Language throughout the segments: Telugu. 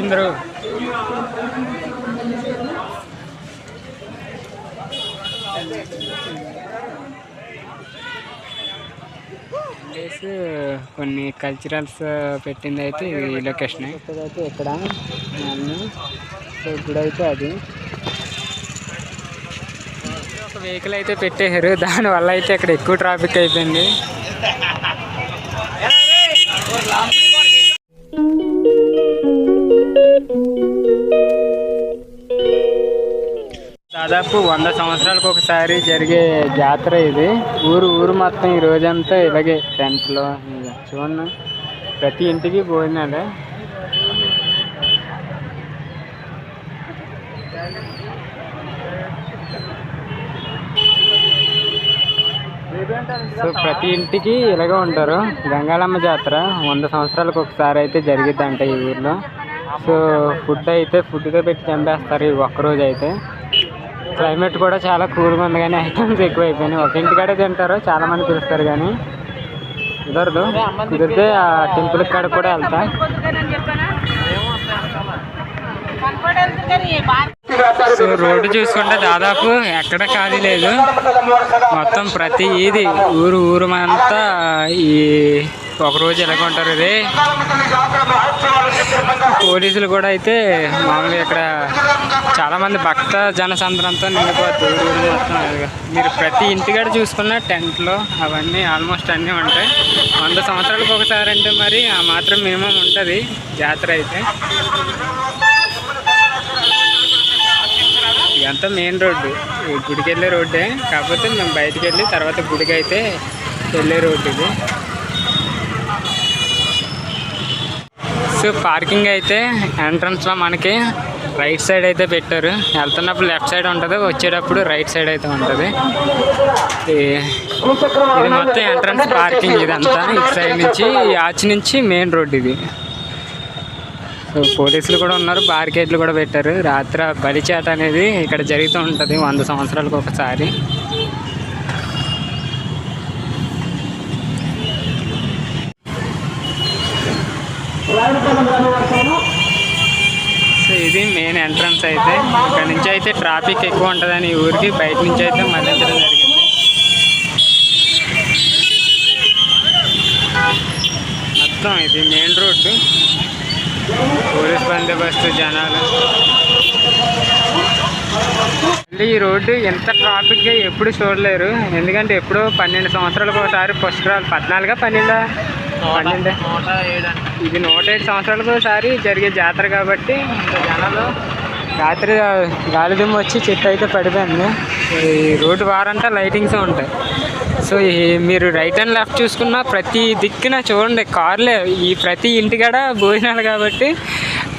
వచ్చిందరు. కొన్ని కల్చరల్స్ పెట్టింది అయితే ఈ లొకేషన్ అయితే ఇక్కడ సో గుడి అయితే అది. ఒక వెహికల్ అయితే పెట్టేశారు. దానివల్ల అయితే ఇక్కడ ఎక్కువ ట్రాఫిక్ అయిపోయింది. దాదాపు వంద సంవత్సరాలకు ఒకసారి జరిగే జాతర ఇది. ఊరు ఊరు మొత్తం ఈ రోజంతా ఇలాగే టెంట్లో చూడండి ప్రతి ఇంటికి భోజనాలే. సో ప్రతి ఇంటికి ఇలాగే ఉంటారు. గంగాళమ్మ జాతర వంద సంవత్సరాలకు ఒకసారి అయితే జరిగిద్దంట ఈ ఊర్లో. సో ఫుడ్ అయితే ఫుడ్తో పెట్టి చంపేస్తారు ఈ ఒక్కరోజు అయితే క్లైమేట్ కూడా చాలా కూల్గా ఉంది కానీ ఐటమ్స్ ఎక్కువ అయిపోయినాయి ఒక ఇంటికాడే తింటారు చాలా మంది పిలుస్తారు కానీ. కుదరదు. కుదిరితే ఆ టెంపుల్ కాడ కూడా వెళ్తా. సో రోడ్డు చూసుకుంటే దాదాపు ఎక్కడ ఖాళీ లేదు. మొత్తం ప్రతి ఈది ఊరు ఊరు అంతా ఈ ఒకరోజు ఎలాగ ఉంటారు ఇది? పోలీసులు కూడా అయితే మామూలుగా ఇక్కడ చాలామంది భక్త జనసంద్రంతో నిండిపోతుంది మీరు ప్రతి ఇంటికాడ చూసుకున్న టెంట్లు అవన్నీ ఆల్మోస్ట్ అన్నీ ఉంటాయి. వంద సంవత్సరాలకు ఒకసారి అంటే మరి ఆ మాత్రం మినిమం ఉంటుంది జాతర అయితే. ఇదంతా మెయిన్ రోడ్డు. గుడికి వెళ్ళే రోడ్డే. కాకపోతే మేము బయటికి వెళ్ళి తర్వాత గుడికి అయితే వెళ్ళే రోడ్డు ఇది. సో పార్కింగ్ అయితే ఎంట్రన్స్లో మనకి రైట్ సైడ్ అయితే పెట్టారు. వెళ్తున్నప్పుడు లెఫ్ట్ సైడ్ ఉంటుంది వచ్చేటప్పుడు రైట్ సైడ్ అయితే ఉంటుంది. ఇది మొత్తం ఎంట్రన్స్ పార్కింగ్ ఇదంతా. ఇటు సైడ్ నుంచి ఆచి నుంచి మెయిన్ రోడ్ ఇది. పోలీసులు కూడా ఉన్నారు బార్కేట్లు కూడా పెట్టారు. రాత్రి బలిచేట అనేది ఇక్కడ జరుగుతూ ఉంటుంది వంద సంవత్సరాలకు ఒకసారి సో ఇది మెయిన్ ఎంట్రన్స్ అయితే ఇక్కడ నుంచి అయితే ట్రాఫిక్ ఎక్కువ ఉంటుందని ఈ ఊరికి బయట నుంచి అయితే మళ్ళించడం జరిగింది. మొత్తం ఇది మెయిన్ రోడ్డు. పోలీస్ బందోబస్తు జనాలు. మళ్ళీ ఈ రోడ్డు ఎంత ట్రాఫిక్గా ఎప్పుడు చూడలేరు. ఎందుకంటే ఎప్పుడో పన్నెండు సంవత్సరాలకు ఒకసారి పుష్కరాలు పద్నాలుగా పన్నెండా? పన్నెండు. ఇది నూట ఏడు సంవత్సరాలకు ఒకసారి జరిగే జాతర కాబట్టి ఇంత జనాలు. రాత్రి గాలిదుమ్మ వచ్చి చెట్టు అయితే పడిపోయింది. ఈ రోడ్డు వారంతా లైటింగ్స్ ఉంటాయి. సో ఈ మీరు రైట్ అండ్ లెఫ్ట్ చూసుకున్న ప్రతి దిక్కున చూడండి కార్లే. ఈ ప్రతి ఇంటికాడ భోజనాలు కాబట్టి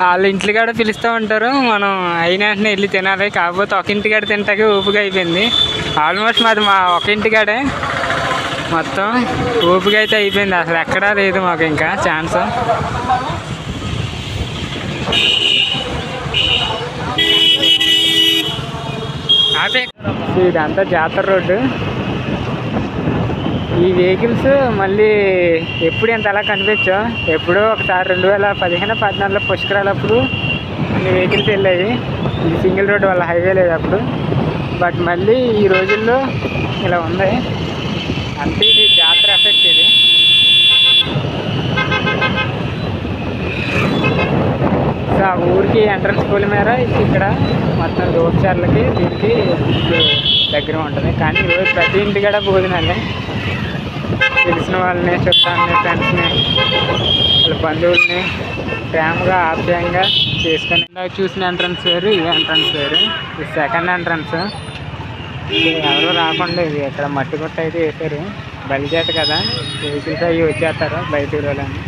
వాళ్ళ ఇంటికాడ పిలుస్తూ ఉంటారు. మనం అయిన వెంటనే వెళ్ళి తినాలి. కాకపోతే ఒక ఇంటికాడ తింటాకే ఓపిక అయిపోయింది. ఆల్మోస్ట్ మాది మా ఒక ఇంటికాడే మొత్తం ఓపిక అయితే అయిపోయింది. అసలు ఎక్కడా లేదు మాకు ఇంకా ఛాన్స్. ఇదంతా జాతర రోడ్డు. ఈ వెహికల్స్ మళ్ళీ ఎప్పుడు ఎంత అలా కనిపించో? ఎప్పుడో ఒకసారి రెండు వేల పదిహేను పద్నాలుగులో పుష్కరాలప్పుడు కొన్ని వెహికల్స్ వెళ్ళాయి. ఇది సింగిల్ రోడ్ వల్ల హైవే లేదు అప్పుడు. బట్ మళ్ళీ ఈ రోజుల్లో ఇలా ఉన్నాయి అంటే ఇది జాతర ఎఫెక్ట్ ఇది. సో ఆ ఊరికి ఎంట్రన్స్ పూల మేర ఇక్కడ మొత్తం దోపచారులకి దీనికి దగ్గర ఉంటుంది. కానీ ఈరోజు ప్రతి ఇంటి కూడా భోజనాలే తెలిసిన వాళ్ళని చుట్టాలని ఫ్రెండ్స్ని వాళ్ళ బంధువుల్ని ప్రేమగా ఆప్యాయంగా చేసుకుని చూసిన ఎంట్రన్స్ వేరు ఇది ఎంట్రన్స్ వేరు ఇది సెకండ్ ఎంట్రన్స్ ఎవరు రాకుండా ఇది ఇక్కడ మట్టి గుట్ట అయితే వేశారు. బలిజేట కదా. వెహికల్స్ అవి వచ్చేస్తారు బయట ఊరోళ్ళని.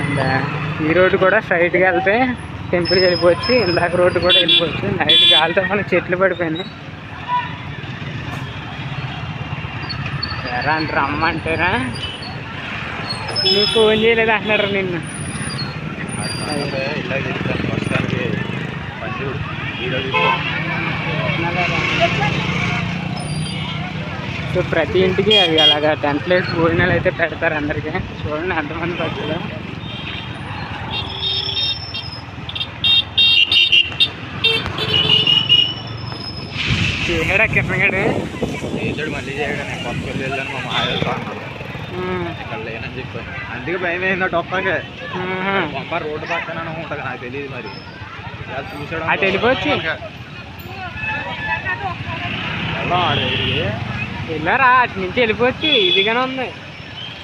అండ్ ఈ రోడ్డు కూడా స్ట్రైట్గా వెళ్తే టెంపుల్కి వెళ్ళిపోవచ్చు. ఇందాక రోడ్డు కూడా వెళ్ళిపోవచ్చు. నైట్ గాలితో మనకి చెట్లు పడిపోయినాయి. ఎరా అంటే రమ్మంటారా. నువ్వు ఫోన్ చేయలేదు అంటున్నారు నిన్ను. సో ప్రతి ఇంటికి అవి అలాగా టెంట్లు వేసి భోజనాలు అయితే పెడతారు అందరికీ. చూడండి అంతమంది పక్షులు చేయడా కిరణగడు? చేశాడు మళ్ళీ చేయడా నేను కొత్తపల్లి వెళ్ళాను మా లేనని చెప్పాను అందుకే భయం ఏందో టొప్పకే పంప రోడ్డు పక్కన ఉంటుంది నాకు తెలియదు మరి. చూసాడు వెళ్ళిపోవచ్చు. వెళ్ళారా అటు నుంచి వెళ్ళిపోవచ్చు ఇదిగానే ఉంది.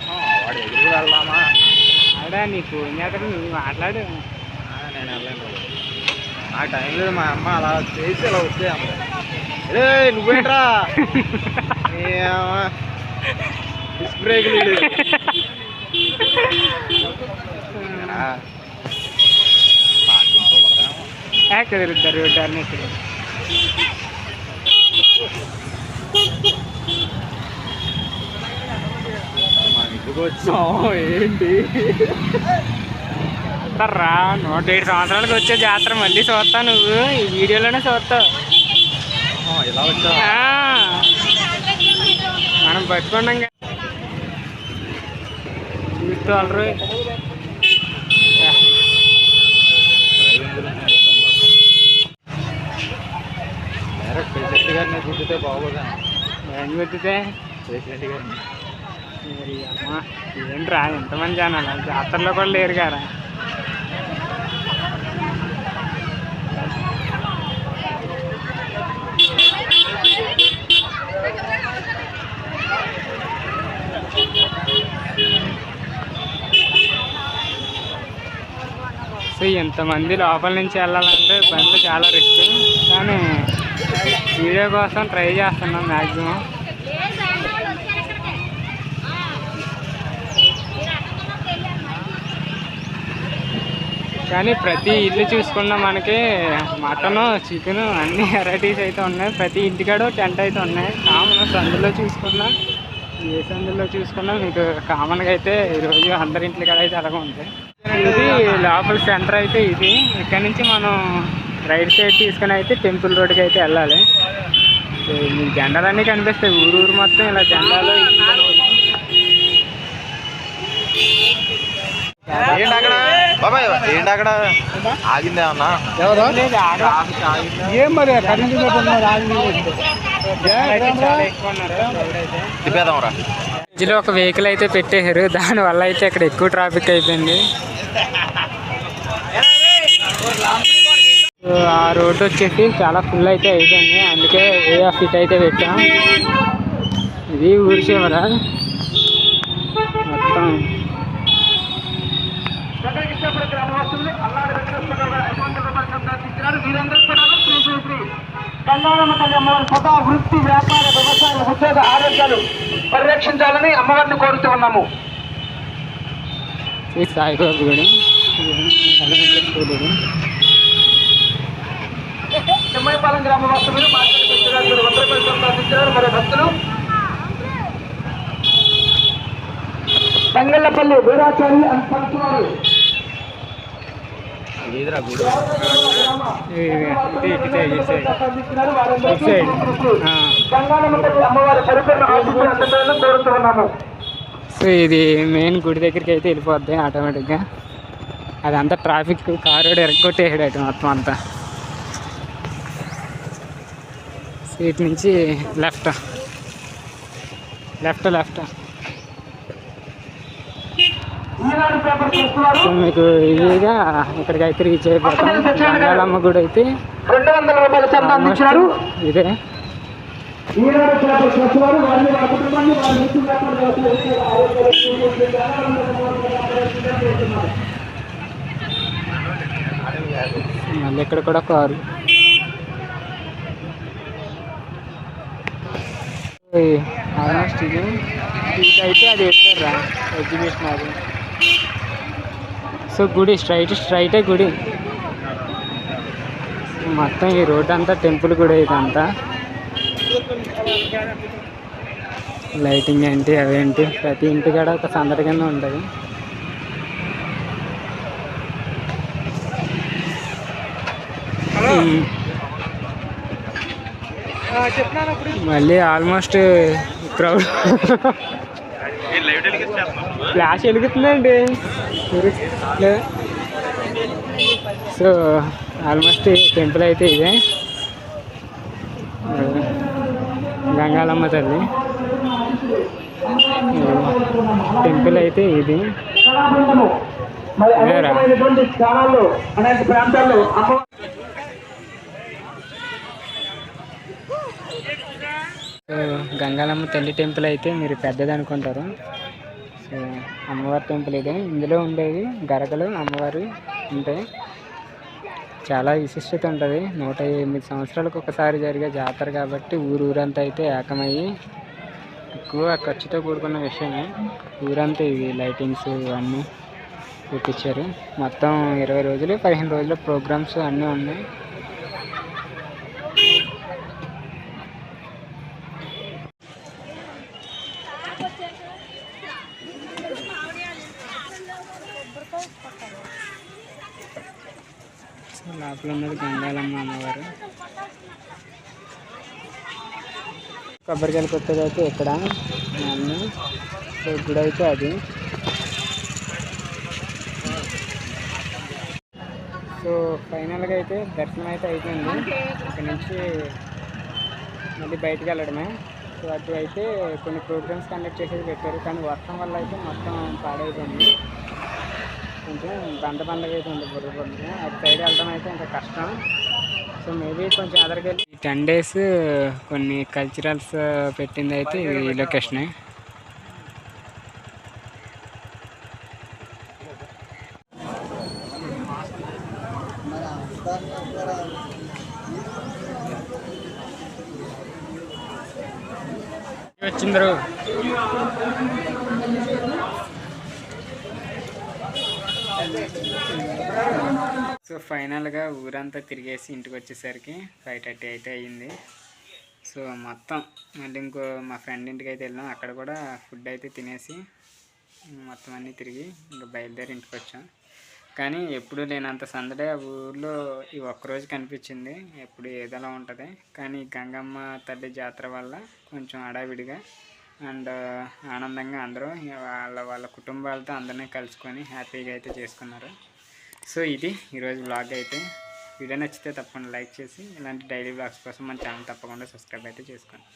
ఆ, వాడి దగ్గరికి వెళ్దామా? ఆడా నీ ఫోన్ చేస్తాడు నువ్వు మాట్లాడు. ఆ, నేను వెళ్ళాను. నాకు టైం లేదు మా అమ్మ అలా చేసి ఇలా వచ్చే అమ్మ ఏ నువ్వేంట్రా బ్రేక్ లేదు ఇంటికి వచ్చాం ఏంటి? రా నూట ఏడు సంవత్సరాలకు వచ్చే జాతర మళ్ళీ చూస్తావు నువ్వు. ఈ వీడియోలోనే చూస్తావు ఇలా వచ్చా మనం పట్టుకున్నాం. చూస్తూ వాళ్ళరు డైరెక్ట్ ప్రెసిడెంట్ గారిని గుద్దితే బాగోదా? ఏం గుర్తుతే ప్రెసిడెంట్ గారిని. ఏంట్రా ఎంతమంది జనాలు? జాతరలో కూడా లేరు కదా. సో ఎంతమంది లోపల నుంచి వెళ్ళాలంటే బండ్లు చాలా రిస్క్ కానీ వీడియో కోసం ట్రై చేస్తున్నాం మ్యాక్సిమం కానీ ప్రతి ఇల్లు చూసుకున్న మనకి మటన్ చికెన్ అన్ని వెరైటీస్ అయితే ఉన్నాయి. ప్రతి ఇంటికాడ టెంట్ అయితే ఉన్నాయి. కామన్ సందులో చూసుకున్నా ఏ సందులో చూసుకున్నా మీకు కామన్గా అయితే ఈరోజు అందరి ఇంటి కాడ అయితే అలాగే ఉంటాయి ఇది లోపల సెంటర్ అయితే ఇది. ఇక్కడ నుంచి మనం రైట్ సైడ్ తీసుకుని అయితే టెంపుల్ రోడ్కి అయితే వెళ్ళాలి. సో మీకు జెండాలన్నీ కనిపిస్తాయి. ఊరు ఊరు మొత్తం ఇలా జెండాలు ఏంటి అక్కడ బాబాయ్ ఏంటి అక్కడ ఆగిందే అన్న? ఏం మరి? కరెంటు రా. మధ్యలో ఒక వెహికల్ అయితే పెట్టేశారు. దానివల్ల అయితే ఇక్కడ ఎక్కువ ట్రాఫిక్ అయిపోయింది. ఆ రోడ్డు వచ్చేసి చాలా ఫుల్ అయితే అయిపోయింది. అందుకే వే ఆఫ్ ఇట్ అయితే పెట్టాం. ఇది ఊరి చివర. మొత్తం కళ్యాణమతల్లి అమ్మవారి సదా వృత్తి వ్యాపార వ్యవసాయ ఉద్యోగ ఆరోగ్యాలు పరిరక్షించాలని అమ్మవారిని కోరుతూ ఉన్నాము. శ్రీ సాయిబాబు గుడి. తిమ్మాయిపాలెం గ్రామ వాసులు మరి భక్తులు? తంగళ్ళపల్లి వీరాచారి అని ఏదిరా గుడి. ఇటు ఇటు ఇటు సో ఇది మెయిన్ గుడి దగ్గరికి అయితే వెళ్ళిపోద్ది ఆటోమేటిక్గా. అదంతా ట్రాఫిక్ కారు ఎరగొట్టేసాడు అటు మొత్తం అంతా. సీట్ నుంచి లెఫ్ట్. Left left. మీకు ఈజీగా ఇక్కడికి అయితే రీచ్ అయిపోతాం గంగాలమ్మ గుడి అయితే. ఇదే. మళ్ళీ ఇక్కడ కూడా కారు ఆల్మోస్ట్ ఇది. ఇది అయితే అది వేస్తారా ఎగ్జిబిషన్ అది. సో గుడి స్ట్రైట్ స్ట్రైటే గుడి. మొత్తం ఈ రోడ్ అంతా టెంపుల్ గుడి ఇదంతా. లైటింగ్ ఏంటి అవేంటి ప్రతి ఇంటి కాడ ఒక సందడి కింద ఉంటుంది. మళ్ళీ ఆల్మోస్ట్ క్రౌడ్. ఫ్లాష్ వెలుగుతుందండి. సో ఆల్మోస్ట్ టెంపుల్ అయితే ఇదే. గంగాలమ్మ తల్లి. టెంపుల్ అయితే ఇది. ప్రాంతాల్లో గంగాలమ్మ తల్లి టెంపుల్ అయితే మీరు పెద్దది అనుకుంటారు. అమ్మవారి టెంపుల్ ఇది. ఇందులో ఉండేవి గరకలు అమ్మవారి ఉంటాయి చాలా విశిష్టత ఉంటుంది. నూట ఎనిమిది సంవత్సరాలకు ఒకసారి జరిగే జాతర కాబట్టి ఊరు ఊరంతా అయితే ఏకమయ్యి ఎక్కువ ఖర్చుతో కూడుకున్న విషయమే. ఊరంతా ఇవి లైటింగ్స్ ఇవన్నీ చూపించారు మొత్తం ఇరవై రోజులు పదిహేను రోజులు ప్రోగ్రామ్స్ అన్నీ ఉన్నాయి సో లోపల ఉన్నది గంగాలమ్మ అమ్మవారు. కొబ్బరికాయలు కొట్టేది అయితే ఇక్కడ అన్నీ సో గుడి అయితే అది. సో ఫైనల్గా అయితే దర్శనం అయితే అయిపోయింది. ఇక్కడ నుంచి మళ్ళీ బయటకు వెళ్ళడమే. సో అటు అయితే కొన్ని ప్రోగ్రామ్స్ కండక్ట్ చేసేది పెట్టారు. కానీ వర్షం వల్ల అయితే మొత్తం పాడైపోయింది. కొంచెం బండ బండగా అయితే ఉంది బుర్ర బుర్రగా. అటు సైడ్ వెళ్ళడం అయితే ఇంకా కష్టం. సో మేబీ కొంచెం అదరికి ఈ టెన్ డేస్ కొన్ని కల్చరల్స్ పెట్టింది అయితే ఈ లొకేషనే వచ్చిందరు సో ఫైనల్గా ఊరంతా తిరిగేసి ఇంటికి వచ్చేసరికి ఫైవ్ థర్టీ అయితే అయ్యింది. సో మొత్తం మళ్ళీ ఇంకో మా ఫ్రెండ్ ఇంటికి అయితే వెళ్ళాం. అక్కడ కూడా ఫుడ్ అయితే తినేసి మొత్తం అన్నీ తిరిగి ఇంకా బయలుదేరి ఇంటికి వచ్చాం. కానీ ఎప్పుడు లేనంత సందడే ఆ ఊర్లో ఈ ఒక్కరోజు కనిపించింది. ఎప్పుడు ఏదోలా ఉంటుంది. కానీ గంగమ్మ తల్లి జాతర వల్ల కొంచెం అడావిడిగా అండ్ ఆనందంగా అందరూ వాళ్ళ వాళ్ళ కుటుంబాలతో అందరినీ కలుసుకొని హ్యాపీగా అయితే చేసుకున్నారు. సో ఇది ఈరోజు బ్లాగ్ అయితే. వీడియో నచ్చితే తప్పకుండా లైక్ చేసి ఇలాంటి డైలీ బ్లాగ్స్ కోసం మన ఛానల్ తప్పకుండా సబ్స్క్రైబ్ అయితే చేసుకోండి.